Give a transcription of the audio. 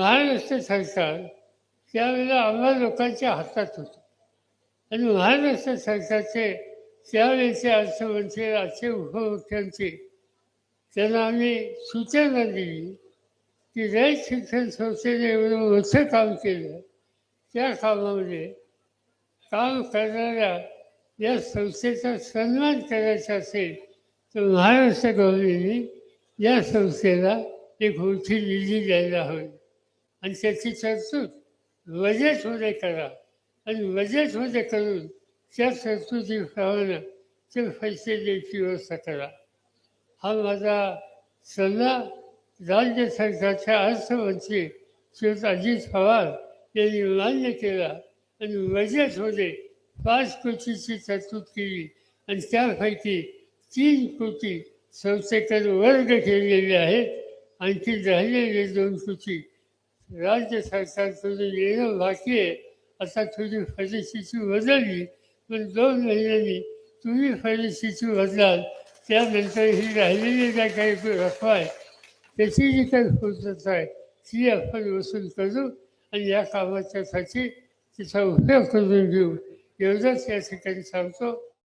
महाराष्ट्र सरकार त्यावेळेला आम्हा लोकांच्या हातात होतं. आणि महाराष्ट्र सरकारचे त्यावेळेचे अर्थमंत्री आजचे उपमुख्यांचे त्यांना आम्ही सूचना दिली की रयत शिक्षण संस्थेने एवढं मोठं काम केलं त्या कामामध्ये काम करणाऱ्या या संस्थेचा सन्मान करायचा असेल तर महाराष्ट्र गव्हर्नमेंटने या संस्थेला एक मोठी निधी द्यायला हवी. आणि त्याची तरतूद बजेटमध्ये करा. आणि बजेटमध्ये करून त्या तरतुदीप्रमाणे ते पैसे द्यायची व्यवस्था करा. हा माझा सल्ला राज्य सरकारच्या अर्थमंत्री श्री अजित पवार यांनी मान्य केला आणि बजेटमध्ये पाच कोटीची तरतूद केली आणि त्यापैकी तीन कोटी संस्थेकडे वर्ग केलेले आहेत. आणखी राहिलेले दोन कोटी राज्य सरकारकडून येणं बाकी आहे. आता थोडी परिस्थिती बदलली पण दोन महिन्यांनी तुम्ही परिस्थिती बदलाल त्यानंतर ही राहिलेली ज्या काही रखवाय आहे त्याची जी काही पूर्तता आहे ती आपण वसूल करू आणि या कामाच्यासाठी तिचा उपयोग करून घेऊ. एवढंच या ठिकाणी सांगतो.